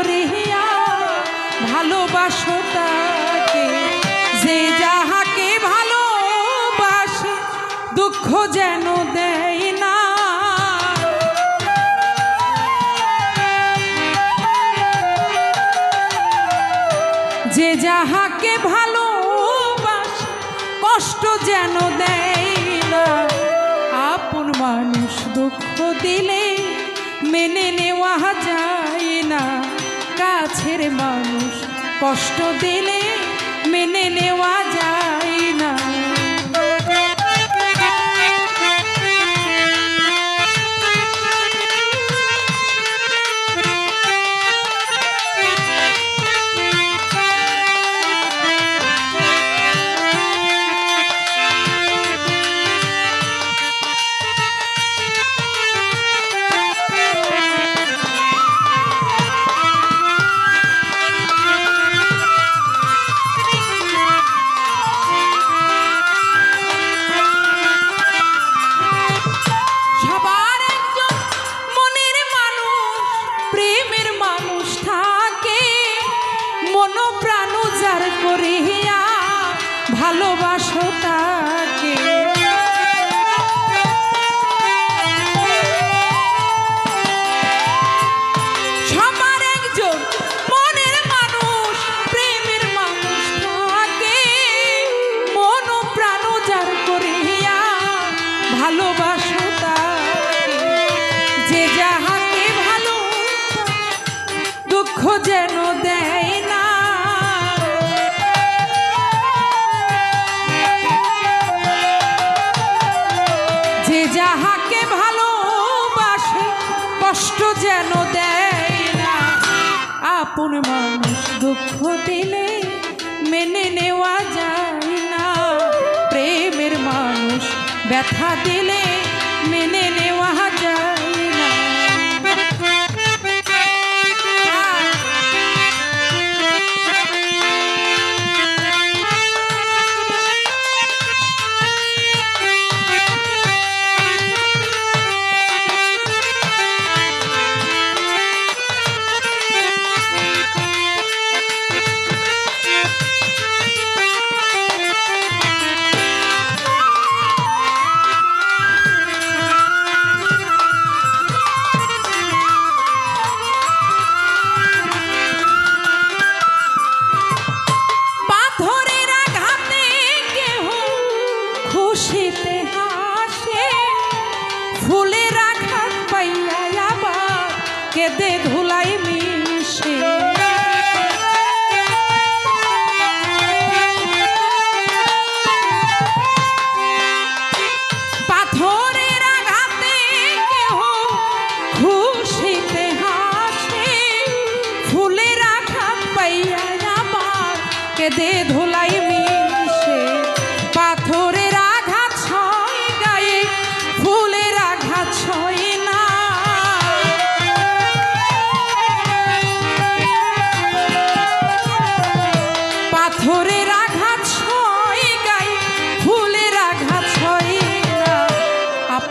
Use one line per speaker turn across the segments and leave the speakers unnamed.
করিয়া ভালোবাসো তাকে যে যাহাকে ভালোবাসে, দুঃখ যেন দেয় না। যে যাহাকে ভালোবাসে, কষ্ট যেন দেয় না। আপন মানুষ দুঃখ দিলে মেনে নেওয়া যায় না। কাছের মানুষ কষ্ট দিলে মেনে নেওয়া যায়। যেন দেয় না। যে যাহাকে কষ্ট যেন আপন মানুষ দুঃখ দিলে মেনে নেওয়া যায় না। প্রেমের ব্যথা দিলে কেঁদে ধুলাই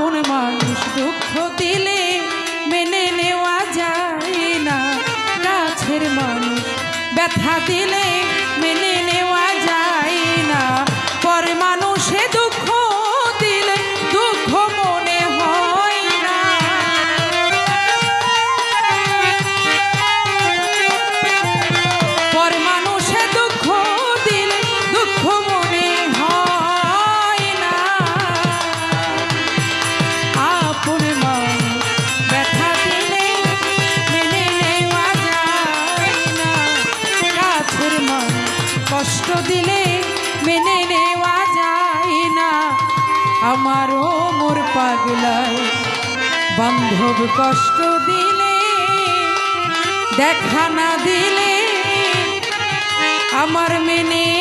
আপন মানুষ দুঃখ দিলে মেনে নেওয়া যায় না। গাছের মানুষ ব্যথা দিলে আমারও মোর পাগলায় বান্ধব কষ্ট দিলে দেখা না দিলে আমার মেনে